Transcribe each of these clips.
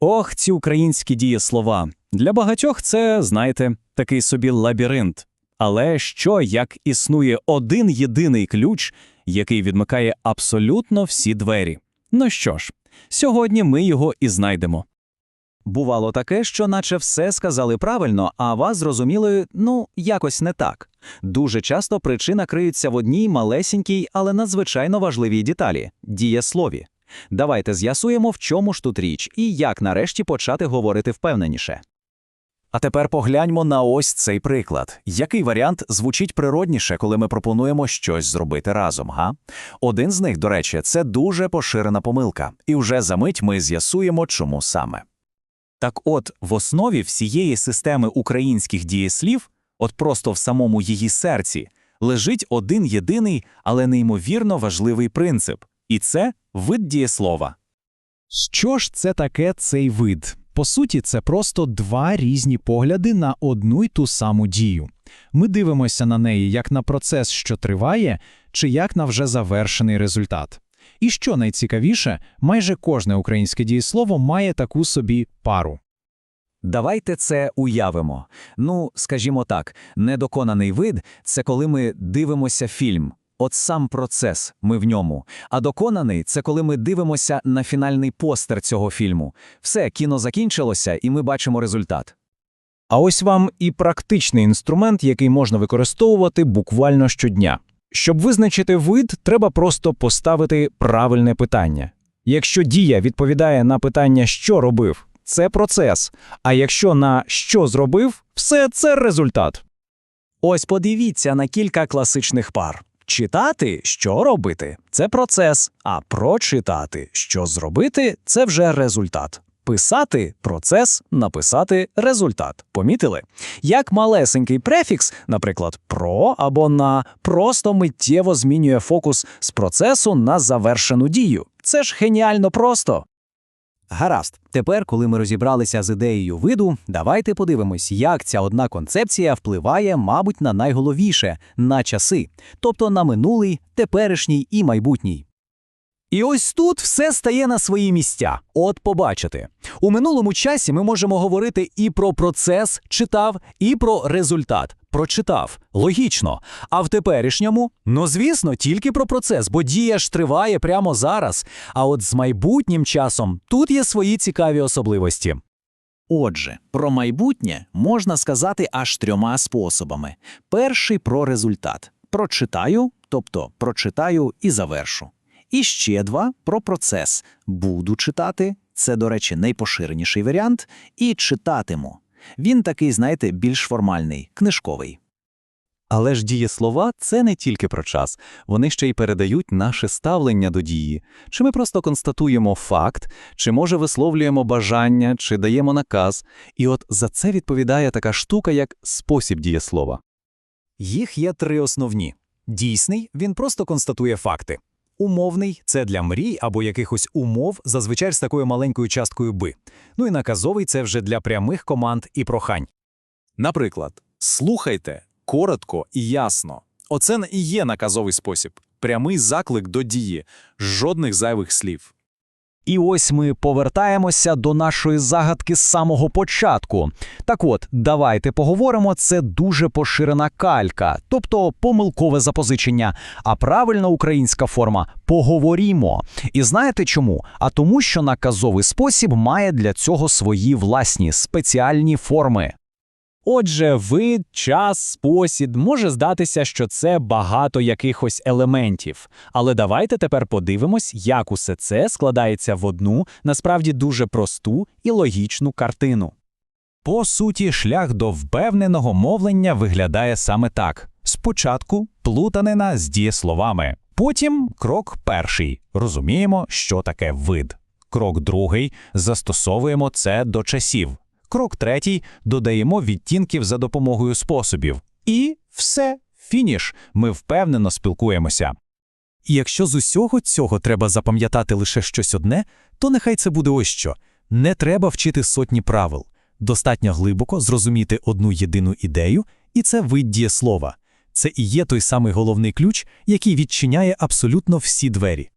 Ох, ці українські дієслова. Для багатьох це, знаєте, такий собі лабіринт. Але що як існує один єдиний ключ, який відмикає абсолютно всі двері? Ну що ж, сьогодні ми його і знайдемо. Бувало таке, що наче все сказали правильно, а вас зрозуміли, ну, якось не так. Дуже часто причина криється в одній малесенькій, але надзвичайно важливій деталі дієслові. Давайте з'ясуємо, в чому ж тут річ і як нарешті почати говорити впевненіше. А тепер погляньмо на ось цей приклад. Який варіант звучить природніше, коли ми пропонуємо щось зробити разом, га? Один з них, до речі, це дуже поширена помилка, і вже за мить ми з'ясуємо, чому саме. Так от, в основі всієї системи українських дієслів, от просто в самому її серці, лежить один єдиний, але неймовірно важливий принцип, і це вид дієслова. Що ж це таке цей вид? По суті, це просто два різні погляди на одну й ту саму дію. Ми дивимося на неї як на процес, що триває, чи як на вже завершений результат. І що найцікавіше, майже кожне українське дієслово має таку собі пару. Давайте це уявимо. Ну, скажімо так, недоконаний вид це коли ми дивимося фільм. От сам процес, ми в ньому. А доконаний це коли ми дивимося на фінальний постер цього фільму. Все, кіно закінчилося, і ми бачимо результат. А ось вам і практичний інструмент, який можна використовувати буквально щодня. Щоб визначити вид, треба просто поставити правильне питання. Якщо дія відповідає на питання, що робив, це процес. А якщо на що зробив, все це результат. Ось подивіться на кілька класичних пар. Читати, що робити це процес, а прочитати, що зробити це вже результат. Писати процес, написати результат. Помітили? Як малесенький префікс, наприклад, про або на, просто миттєво змінює фокус з процесу на завершену дію. Це ж геніально просто. Гаразд, тепер, коли ми розібралися з ідеєю виду, давайте подивимось, як ця одна концепція впливає, мабуть, на найголовніше на часи, тобто на минулий, теперішній і майбутній. І ось тут все стає на свої місця. От побачите. У минулому часі ми можемо говорити і про процес читав, і про результат прочитав. Логічно. А в теперішньому, ну звісно, тільки про процес, бо дія ж триває прямо зараз. А от з майбутнім часом тут є свої цікаві особливості. Отже, про майбутнє можна сказати аж трьома способами. Перший про результат. Прочитаю, тобто прочитаю і завершу. І ще два про процес. Буду читати, це, до речі, найпоширеніший варіант, і читатиму. Він такий, знаєте, більш формальний, книжковий. Але ж дієслова – це не тільки про час, вони ще й передають наше ставлення до дії. Чи ми просто констатуємо факт, чи може висловлюємо бажання, чи даємо наказ. І от за це відповідає така штука, як спосіб дієслова. Їх є три основні. Дійсний він просто констатує факти. Умовний це для мрій або якихось умов, зазвичай з такою маленькою часткою би. Ну і наказовий це вже для прямих команд і прохань. Наприклад, слухайте коротко і ясно. Оце і є наказовий спосіб, прямий заклик до дії, жодних зайвих слів. І ось ми повертаємося до нашої загадки з самого початку. Так от, давайте поговоримо, це дуже поширена калька, тобто помилкове запозичення. А правильна українська форма поговорімо. І знаєте чому? А тому, що наказовий спосіб має для цього свої власні спеціальні форми. Отже, вид, час, спосіб може здатися, що це багато якихось елементів. Але давайте тепер подивимось, як усе це складається в одну, насправді дуже просту і логічну картину. По суті, шлях до впевненого мовлення виглядає саме так: спочатку плутанина з дієсловами, потім крок перший розуміємо, що таке вид. Крок другий застосовуємо це до часів. Крок третій додаємо відтінків за допомогою способів. І все, фініш. Ми впевнено спілкуємося. І якщо з усього цього треба запам'ятати лише щось одне, то нехай це буде ось що. Не треба вчити сотні правил. Достатньо глибоко зрозуміти одну єдину ідею, і це вид дієслова. Це і є той самий головний ключ, який відчиняє абсолютно всі двері.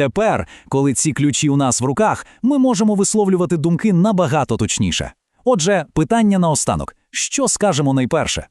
Тепер, коли ці ключі у нас в руках, ми можемо висловлювати думки набагато точніше. Отже, питання наостанок: що скажемо найперше?